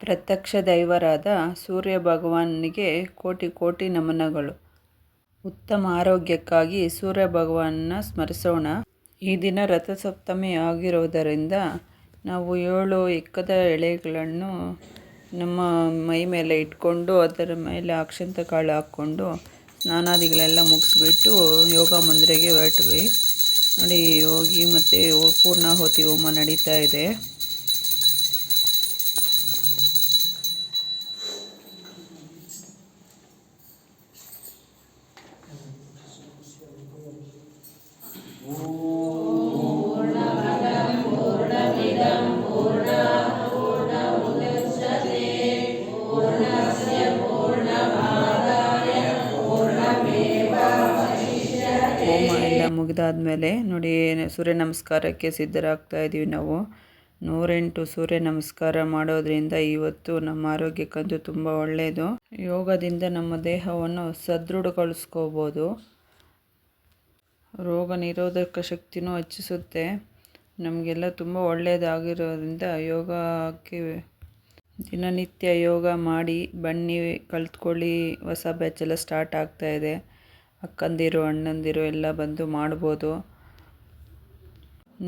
ಪ್ರತ್ಯಕ್ಷ ದೈವರಾದ ಸೂರ್ಯ ಭಗವಾನನಿಗೆ ಕೋಟಿ ಕೋಟಿ ನಮನಗಳು. ಉತ್ತಮ ಆರೋಗ್ಯಕ್ಕಾಗಿ ಸೂರ್ಯ ಭಗವಾನನ ಸ್ಮರಿಸೋಣ. ಈ ದಿನ ರಥಸಪ್ತಮಿ ಆಗಿರುವುದರಿಂದ ನಾವು ಏಳು ಎಕ್ಕದ ಎಳೆಗಳನ್ನು ನಮ್ಮ ಮೈ ಮೇಲೆ ಇಟ್ಕೊಂಡು, ಅದರ ಮೇಲೆ ಅಕ್ಷಂತ ಕಾಳು ಹಾಕ್ಕೊಂಡು ಸ್ನಾನಾದಿಗಳೆಲ್ಲ ಮುಗಿಸ್ಬಿಟ್ಟು ಯೋಗ ಮಂದಿರಗೆ ಹೊರಟ್ವಿ. ನೋಡಿ ಹೋಗಿ ಮತ್ತು ಪೂರ್ಣಾಹುತಿ ಹೋಮ ನಡೀತಾ ಇದೆ. ಹೋಮ ಎಲ್ಲ ಮುಗಿದಾದ್ಮೇಲೆ ನೋಡಿ, ಸೂರ್ಯ ನಮಸ್ಕಾರಕ್ಕೆ ಸಿದ್ಧರಾಗ್ತಾ ಇದ್ದೀವಿ ನಾವು. ನೂರೆಂಟು ಸೂರ್ಯ ನಮಸ್ಕಾರ ಮಾಡೋದ್ರಿಂದ ಇವತ್ತು ನಮ್ಮ ಆರೋಗ್ಯಕ್ಕಂತೂ ತುಂಬ ಒಳ್ಳೆಯದು ಯೋಗದಿಂದ ನಮ್ಮ ದೇಹವನ್ನು ಸದೃಢಗೊಳಿಸ್ಕೋಬೋದು. ರೋಗ ನಿರೋಧಕ ಶಕ್ತಿನೂ ಹೆಚ್ಚಿಸುತ್ತೆ. ನಮಗೆಲ್ಲ ತುಂಬ ಒಳ್ಳೆಯದಾಗಿರೋದ್ರಿಂದ ಯೋಗಕ್ಕೆ ದಿನನಿತ್ಯ ಯೋಗ ಮಾಡಿ, ಬನ್ನಿ, ಕಲ್ತ್ಕೊಳ್ಳಿ, ಹೊಸ ಬ್ಯಾಚ್ ಎಲ್ಲ ಸ್ಟಾರ್ಟ್ ಆಗ್ತಾಯಿದೆ ಅಕ್ಕಂದಿರು, ಅಣ್ಣಂದಿರು ಎಲ್ಲ ಬಂದು ಮಾಡ್ಬೋದು.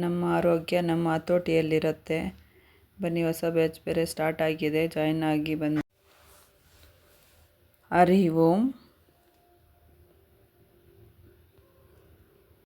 ನಮ್ಮ ಆರೋಗ್ಯ ನಮ್ಮ ಹತೋಟಿಯಲ್ಲಿರುತ್ತೆ. ಬನ್ನಿ, ಹೊಸ ಬ್ಯಾಚ್ ಬೇರೆ ಸ್ಟಾರ್ಟ್ ಆಗಿದೆ. ಜಾಯ್ನ್ ಆಗಿ ಬಂದು ಹರಿ ಓಂ.